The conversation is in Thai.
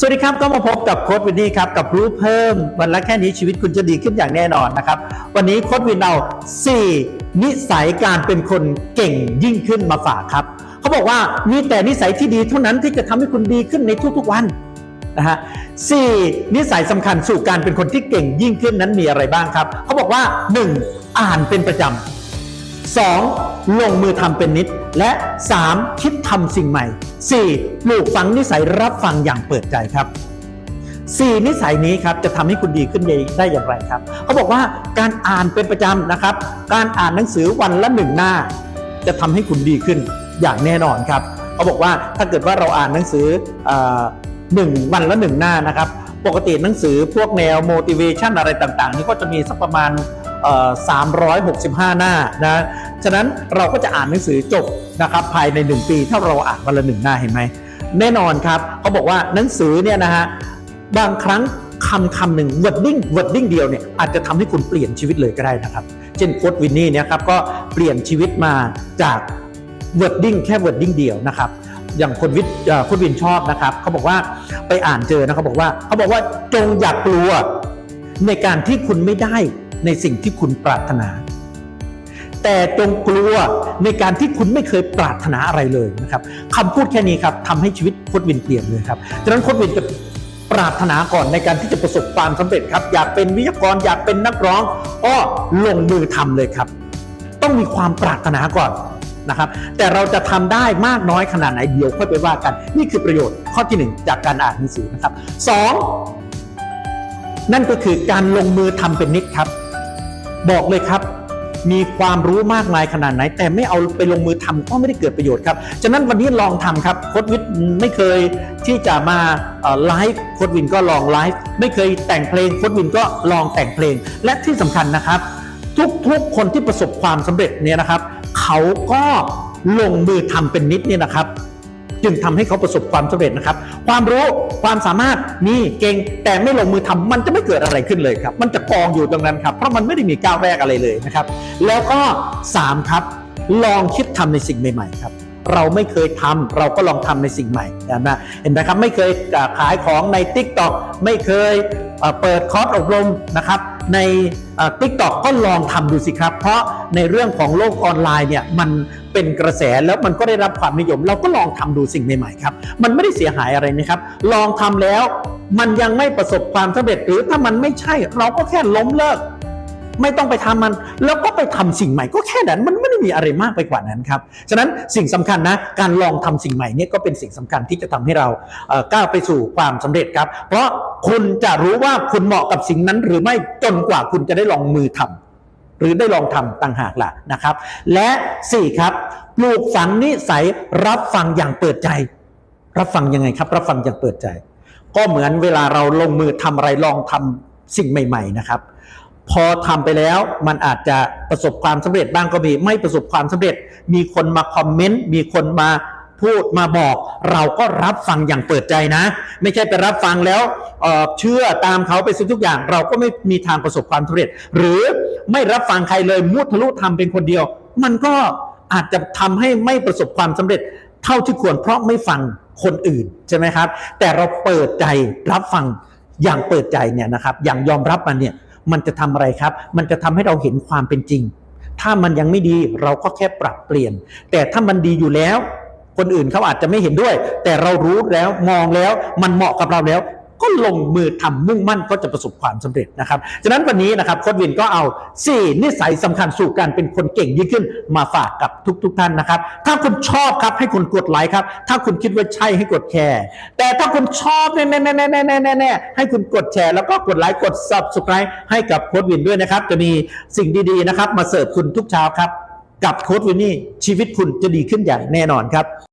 สวัสดีครับก็มาพบกับโค้ดวินนี่ครับกับรู้เพิ่มวันละแค่นี้ชีวิตคุณจะดีขึ้นอย่างแน่นอนนะครับ วันนี้โค้ดวินเอา4นิสัยการเป็นคนเก่งยิ่งขึ้นมาฝากครับเขาบอกว่ามีแต่นิสัยที่ดีเท่านั้นที่จะทำให้คุณดีขึ้นในทุกๆวันนะฮะสี่นิสัยสำคัญสู่การเป็นคนที่เก่งยิ่งขึ้นนั้นมีอะไรบ้างครับเขาบอกว่า 1. อ่านเป็นประจำ 2. ลงมือทำเป็นนิด และ 3. คิดทำสิ่งใหม่ 4. ปลูกฝังนิสัยรับฟังอย่างเปิดใจครับ 4 นิสัยนี้ครับจะทำให้คุณดีขึ้นได้อย่างไรครับ เขาบอกว่าการอ่านเป็นประจำนะครับ การอ่านหนังสือวันละหนึ่งหน้า จะทำให้คุณดีขึ้นอย่างแน่นอนครับ เขาบอกว่าถ้าเกิดว่าเราอ่านหนังสือหนึ่งวันละหนึ่งหน้านะครับปกติหนังสือพวกแนว motivation อะไรต่างๆ นี่ก็จะมีสักประมาณเอ่อ365 หน้านะ ฉะนั้นเราก็จะอ่านหนังสือจบนะครับภายใน 1 ปี ถ้าเราอ่านวันละหนึ่งหน้าเห็นไหมแน่นอนครับเขาบอกว่าหนังสือเนี่ยนะฮะบางครั้งคำคำหนึ่ง wording wording เดียวเนี่ยอาจจะทำให้คุณเปลี่ยนชีวิตเลยก็ได้นะครับ เช่นโค้ดวินนี่เนี่ยครับก็เปลี่ยนชีวิตมาจาก wording แค่ wording เดียวนะครับอย่างคนวิทย์คนวินชอบนะครับเขาบอกว่าไปอ่านเจอนะเขาบอกว่าเขาบอกว่าจงอย่ากลัวในการที่คุณไม่ได้ในสิ่งที่คุณปรารถนา แต่จงกลัวในการที่คุณไม่เคยปรารถนาอะไรเลยนะครับคำพูดแค่นี้ครับทำให้ชีวิตโคดวินเปลี่ยนเลยครับฉะนั้นโคดวินจะปรารถนาก่อนในการที่จะประสบความสำเร็จครับ อยากเป็นวิทยากรอยากเป็นนักร้องก็ลงมือทำเลยครับ ต้องมีความปรารถนาก่อนนะครับ แต่เราจะทำได้มากน้อยขนาดไหนเดี๋ยวค่อยไปว่ากัน นี่คือประโยชน์ข้อที่หนึ่งจากการอ่านหนังสือนะครับสองนั่นก็คือการลงมือทำเป็นนิดครับ บอกเลยครับ มีความรู้มากมายขนาดไหน แต่ไม่เอาไปลงมือทำก็ไม่ได้เกิดประโยชน์ครับ ฉะนั้นวันนี้ลองทำครับโค้ดวิทย์ไม่เคยที่จะมาไลฟ์โค้ดวินก็ลองไลฟ์ไม่เคยแต่งเพลงโค้ดวินก็ลองแต่งเพลง และที่สำคัญนะครับ ทุกๆคนที่ประสบความสำเร็จเนี่ยนะครับ เขาก็ลงมือทำเป็นนิดเนี่ยนะครับ จึงทำให้เขาประสบความสำเร็จนะครับ ความรู้ความสามารถมีเก่งแต่ไม่ลงมือทำมันจะไม่เกิดอะไรขึ้นเลยครับ มันจะกองอยู่ตรงนั้นครับ เพราะมันไม่ได้มีก้าวแรกอะไรเลยนะครับ แล้วก็ 3 ครับ ลองคิดทำในสิ่งใหม่ ๆ ครับ เราไม่เคยทำเราก็ลองทำในสิ่งใหม่นะเห็นไหมครับไม่เคยขายของใน t ิ k t o k ไม่เคยเอ่อเปิดคอร์สอบรมนะครับในทิกตอกก็ลองทำดูสิครับ เพราะในเรื่องของโลกออนไลน์เนี่ยมันเป็นกระแสแล้วมันก็ได้รับความนิยม เราก็ลองทำดูสิ่งใหม่ๆครับ มันไม่ได้เสียหายอะไรนะครับ ลองทำแล้ว มันยังไม่ประสบความสำเร็จหรือถ้ามันไม่ใช่ เราก็แค่ล้มเลิก ไม่ต้องไปทำมัน แล้วก็ไปทำสิ่งใหม่ ก็แค่นั้นมันไม่ได้มีอะไรมากไปกว่านั้นครับฉะนั้นสิ่งสำคัญนะการลองทำสิ่งใหม่เนี่ยก็เป็นสิ่งสำคัญที่จะทำให้เราก้าวไปสู่ความสำเร็จครับ เพราะคุณจะรู้ว่าคุณเหมาะกับสิ่งนั้น หรือไม่จนกว่าคุณจะได้ลองมือทำหรือได้ลองทำต่างหากล่ะนะครับ และสี่ครับปลูกฝังนิสัยรับฟังอย่างเปิดใจ รับฟังยังไงครับ รับฟังอย่างเปิดใจ ก็เหมือนเวลาเราลงมือทำอะไรลองทำสิ่งใหม่ ๆ นะครับ พอทำไปแล้วมันอาจจะประสบความสำเร็จบ้างก็มี ไม่ประสบความสำเร็จ มีคนมาคอมเมนต์มีคนมาพูดมาบอก เราก็รับฟังอย่างเปิดใจนะ ไม่ใช่ไปรับฟังแล้วเเชื่อตามเขาไปทุกอย่าง เราก็ไม่มีทางประสบความสำเร็จ หรือไม่รับฟังใครเลยมุทะลุทำเป็นคนเดียว มันก็อาจจะทำให้ไม่ประสบความสำเร็จ เท่าที่ควรเพราะไม่ฟังคนอื่นใช่ไหมครับ แต่เราเปิดใจรับฟังอย่างเปิดใจเนี่ยนะครับ อย่างยอมรับมันเนี่ย มันจะทำอะไรครับ มันจะทำให้เราเห็นความเป็นจริง ถ้ามันยังไม่ดีเราก็แค่ปรับเปลี่ยน แต่ถ้ามันดีอยู่แล้ว คนอื่นเขาอาจจะไม่เห็นด้วย แต่เรารู้แล้วมองแล้วมันเหมาะกับเราแล้ว ก็ลงมือทำมุ่งมั่นก็จะประสบความสำเร็จนะครับฉะนั้นวันนี้นะครับโค้ดวินก็เอา 4 นิสัยสำคัญสู่การเป็นคนเก่งยิ่งขึ้นมาฝากกับทุกๆท่านนะครับ ถ้าคุณชอบครับให้คุณกดไลค์ครับ ถ้าคุณคิดว่าใช่ให้กดแชร์แต่ถ้าคุณชอบแน่ๆๆๆๆๆให้คุณกดแชร์แล้วก็กดไลค์กด subscribe ให้กับโค้ดวินด้วยนะครับ จะมีสิ่งดีๆนะครับ มาเสิร์ฟคุณทุกเช้าครับ กับโค้ดวินนี่ชีวิตคุณจะดีขึ้นอย่างแน่นอนครับ